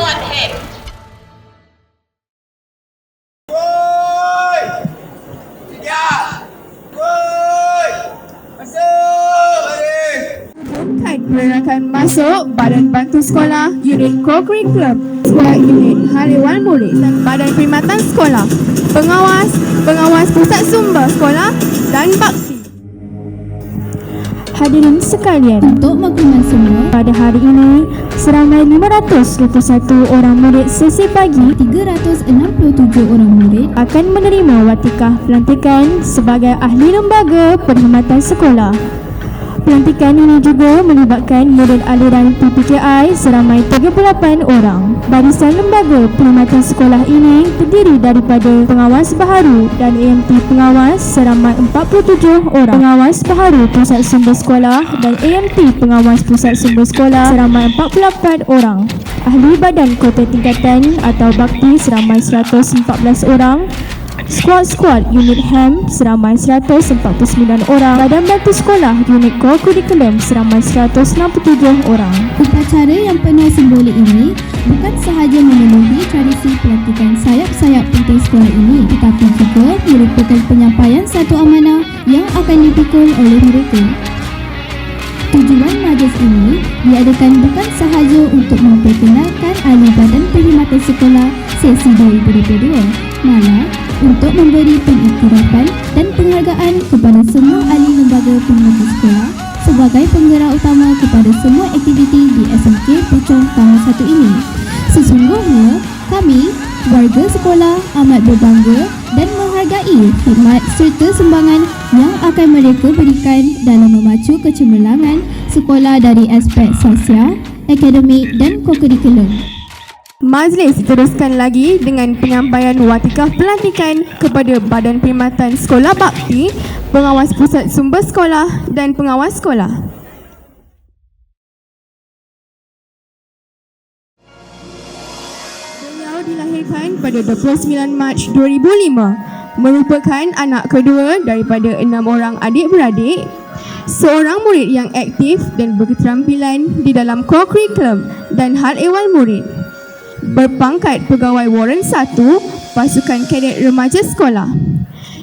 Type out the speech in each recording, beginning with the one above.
Woi! Tiga! Woi! Masuk! Peranakan Badan Bantu Sekolah Unit Core Curriculum Sekolah Unit Haliwan Murid dan Badan Perkhidmatan Sekolah Pengawas, Pengawas Pusat Sumber Sekolah dan Bakti Hadirin sekalian, Untuk makluman semua, pada hari ini seramai 521 orang murid sesi pagi 367 orang murid akan menerima watikah pelantikan sebagai ahli lembaga perkhidmatan sekolah. Pelantikan ini juga melibatkan murid aliran PPKI seramai 38 orang. Barisan lembaga perkhidmatan sekolah ini terdiri daripada pengawas baharu dan AMT pengawas seramai 47 orang. Pengawas baharu pusat sumber sekolah dan AMT pengawas pusat sumber sekolah seramai 44 orang. Ahli badan kota tingkatan atau bakti seramai 114 orang Skuad-skuad unit HAM seramai 149 orang Badan Bantu Sekolah unit Core Curriculum seramai 167 orang Upacara yang penuh simbolik ini bukan sahaja memenuhi tradisi pelantikan sayap-sayap penting sekolah ini tetapi juga merupakan penyampaian satu amanah yang akan dipikul oleh mereka. Tujuan majlis ini diadakan bukan sahaja untuk memperkenalkan ahli badan perkhidmatan sekolah sesi 2022 malah untuk memberi pengiktirafan dan penghargaan kepada semua ahli lembaga perkhidmatan sekolah sebagai penggerak utama kepada semua aktiviti di SMK Puchong Taman 1 ini. Sesungguhnya, kami, warga sekolah amat berbangga dan menghargai khidmat serta sumbangan yang akan mereka berikan dalam memacu kecemerlangan sekolah dari aspek sosial, akademik dan kokurikulum. Majlis diteruskan lagi dengan penyampaian watikah pelantikan kepada Badan Perkhidmatan Sekolah Bakti, Pengawas Pusat Sumber Sekolah dan Pengawas Sekolah. Beliau dilahirkan pada 29 Mac 2005 merupakan anak kedua daripada enam orang adik-beradik seorang murid yang aktif dan berketerampilan di dalam core curriculum dan hal ehwal murid berpangkat pegawai Warren 1 pasukan kadet remaja sekolah.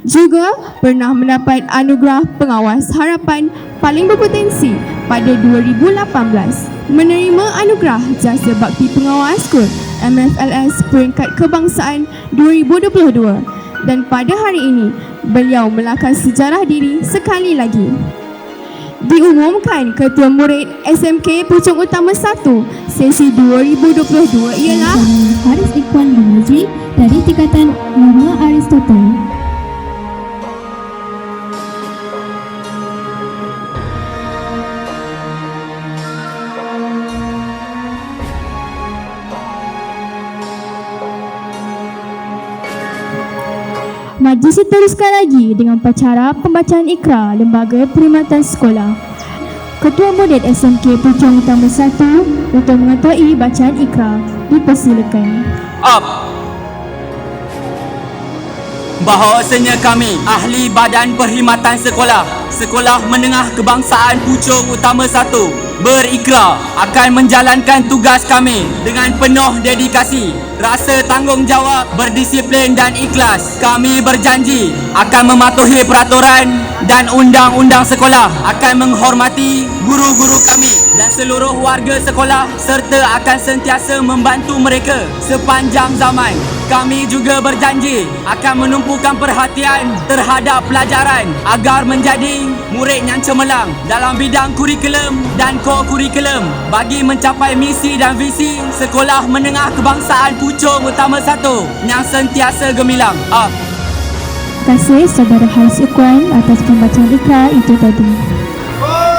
Juga pernah mendapat anugerah pengawas harapan paling berpotensi pada 2018 menerima anugerah jasa bakti pengawas skul MFLS peringkat kebangsaan 2022 dan pada hari ini beliau melakar sejarah diri sekali lagi. Diumumkan Ketua Murid SMK Puchong Utama 1 sesi 2022 ialah Haris Ikhwan bin Nazri dari tingkatan 5 Aristotle. Majlis diteruskan lagi dengan upacara pembacaan ikrar Lembaga Perkhidmatan Sekolah. Ketua Murid SMK Puchong Utama 1 untuk mengetuai bacaan ikrar dipersilakan. Up! Bahawasanya kami, ahli badan perkhidmatan sekolah, Sekolah Menengah Kebangsaan Puchong Utama 1, berikrar akan menjalankan tugas kami dengan penuh dedikasi, rasa tanggungjawab, berdisiplin dan ikhlas. Kami berjanji akan mematuhi peraturan dan undang-undang sekolah, akan menghormati guru-guru kami dan seluruh warga sekolah serta akan sentiasa membantu mereka sepanjang zaman. Kami juga berjanji akan menumpukan perhatian terhadap pelajaran agar menjadi murid yang cemerlang dalam bidang kurikulum dan co-kurikulum bagi mencapai misi dan visi Sekolah Menengah Kebangsaan Puchong Utama 1 yang sentiasa gemilang. Ah, Terima kasih Saudara Haris Ikhwan atas pembacaan ikrar itu tadi. Woi!